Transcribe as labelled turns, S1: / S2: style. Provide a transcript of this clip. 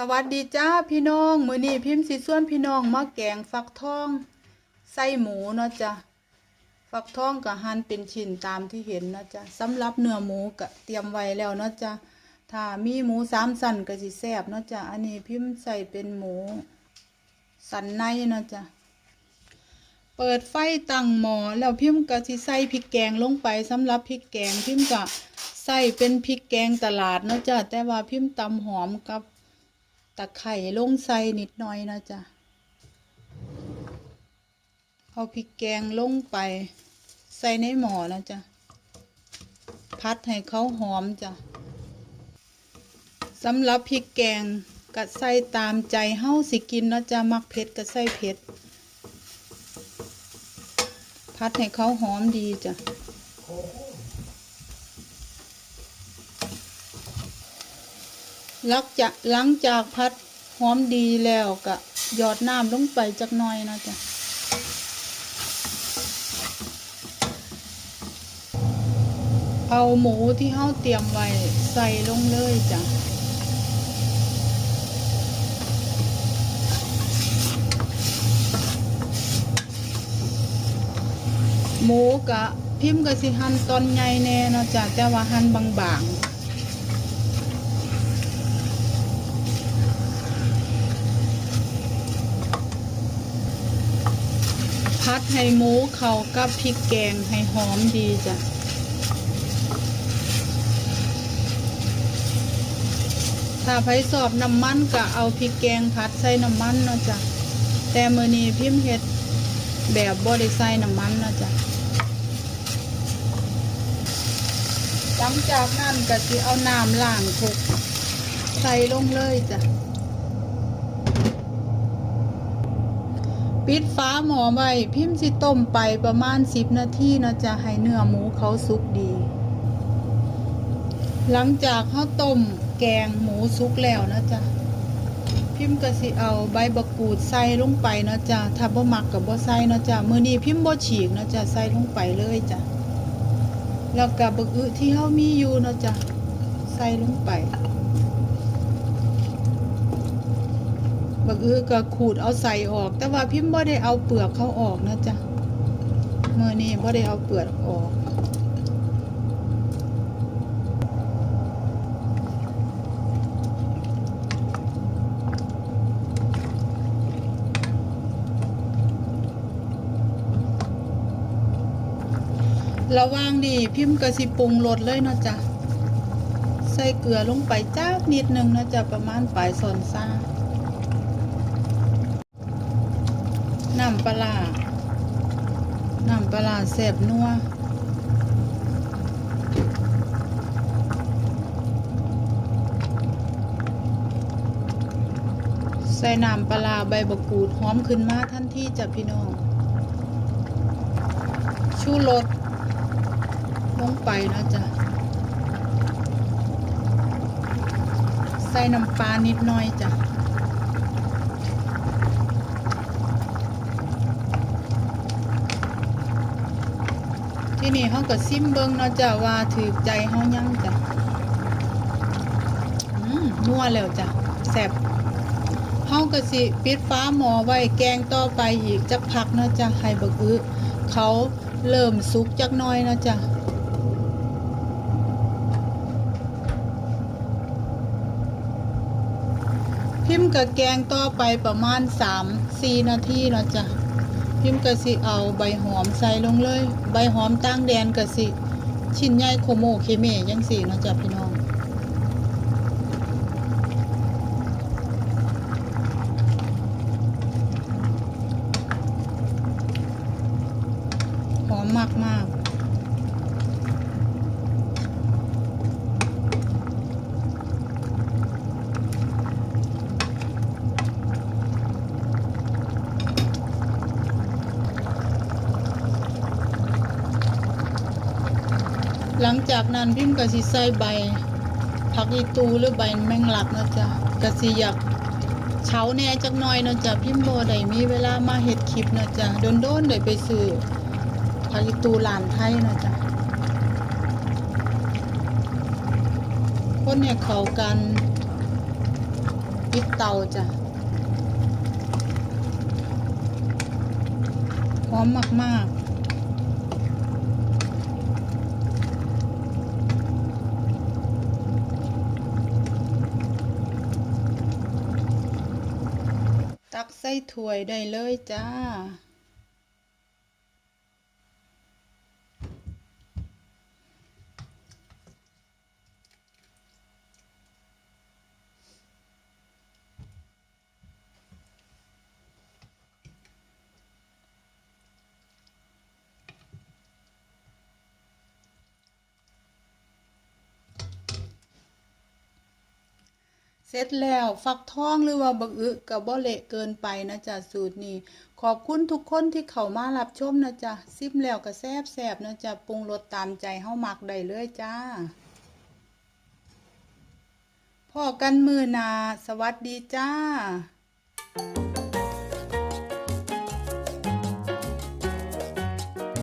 S1: สวัสดีจ้าพี่น้องมือนี้พิมพ์สิส่วนพี่น้องมาแกงฟักทองใส่หมูเนาะจ้ะฟักทองก็หั่นเป็นชิ้นตามที่เห็นเนาะจ้ะสำหรับเนื้อหมูก็เตรียมไว้แล้วเนาะจ้ะถ้ามีหมูสามสันก็สิแซ่บเนาะจ้ะอันนี้พิมพ์ใส่เป็นหมู สันในเนาะจ้ะเปิดไฟตั้งหม้อแล้วพิมพ์ก็สิใส่พริกแกงลงไปสำหรับพริกแกงพิมพ์ก็ใส่เป็นพริกแกงตลาดเนาะจ้ะแต่ว่าพิมพ์ตำหอมกับ ตะไคร่ลงใส่นิดหน่อยนะจ๊ะ เอาพริกแกงลงไป ใส่ในหม้อนะจ๊ะ พัดให้เขาหอมจ้ะสำหรับพริกแกงก็ใส่ตามใจเฮาสิกินนะจ๊ะมักเผ็ดก็ใส่เผ็ด พัดให้เขาหอมดีจ้ะ หลังจากหลังจากพัดหอมดีแล้วก็หยอดน้ำลงไปจักหน่อยนะจ๊ะเอาหมูที่เฮาเตรียมไว้ใส่ลงเลยจ้ะหมูกะพิมพ์กะสิหั่นตอนใหญ่แน่เนาะจ้ะแต่ว่าหั่นบางๆ พัดให้หมูเขากับพริกแกงให้หอมดีจ้ะถ้าไผสอบน้ำมันก็เอาพริกแกงพัดใส่น้ำมันเนาะจ้ะแต่มื้อนี้พิมพ์เฮ็ดแบบบ่ได้ใส่น้ำมันเนาะจ้ะหลังจากนั้นก็สิเอาน้ำล้างทุกใส่ลงเลยจ้ะ ปิดฟ้าหมอไว้พิมพ์สิต้มไปประมาณสิบนาทีเนาะจะให้เนื้อหมูเขาสุกดี หลังจากเขาต้มแกงหมูสุกแล้วนะจ๊ะพิมพ์ก็สิเอาใบบักกูดใส่ลงไปเนาะจ๊ะถ้าบ่มักกับบ่ใส่เนาะจ๊ะมือนี้พิมพ์บ่ฉีกเนาะจ๊ะใส่ลงไปเลยจ้ะแล้วก็บักอึที่เฮามีอยู่เนาะจ๊ะใส่ลงไป บักอือก็ขูดเอาใส่ออก แต่ว่าพิมพ์บ่ได้เอาเปลือกเขาออกนะจ๊ะเมื่อนี้บ่ได้เอาเปลือกออกระว่างนี้พิมพ์ก็สิปรุงรสเลยเนาะจ๊ะใส่เกลือลงไปจักนิดนึงนะจ๊ะประมาณปลายส่วนซ่า น้ำปลาน้ำปลาแซ่บนัวใส่น้ำปลาใบบกกูดหอมขึ้นมาทันทีจ้ะพี่น้อง ชูรสลงไปนะจ๊ะ ใส่น้ำปลานิดหน่อยจ้ะ ที่นี่เขาก็ซิมเบิงเนาะจ้ะว่าถือใจเขายั่งจ้ะอืมนัวแล้วจ้ะแซ่บเขาก็สิปิดฟ้าหมอไว้แกงต่อไปอีกจักพักเนาะจ้ะให้บักอื้อเขาเริ่มสุกจักน้อยเนาะจ้ะพิมพ์กับแกงต่อไปประมาณ 3-4 นาทีเนาะจ้ะ พิมพ์กะสิเอาใบหอมใส่ลงเลย ใบหอมตั้งแดนกะสิ ชิ้นใหญ่โคโมเคเมยังสี่นะจ๊ะพี่น้องหอมมากม หลังจากนั้นพิมพ์กะสิใส่ใบผักอีตูหรือใบแมงลักนะจ๊ะกะสิอยากเฉาแน่จักหน่อยนะจ๊ะพิมพ์บ่ได้มีเวลามาเฮ็ดคลิปนะจ๊ะโดนๆได้ไปซื้อผักอีตูร้านไทยนะจ๊ะคนให้เขากันปิดเตาจ้ะหอมมากๆ ตัก ใส่ถ้วยได้เลยจ้า เสร็จแล้วฟักทองหรือว่าบักอึกับบ่เละเกินไปนะจ๊ะสูตรนี้ ขอบคุณทุกคนที่เข้ามารับชมนะจ๊ะซิมแล้วก็แซ่บแซบนะจ๊ะปรุงรสตามใจเฮามักได้เลยจ้าพ่อกันมือนาสวัสดีจ้า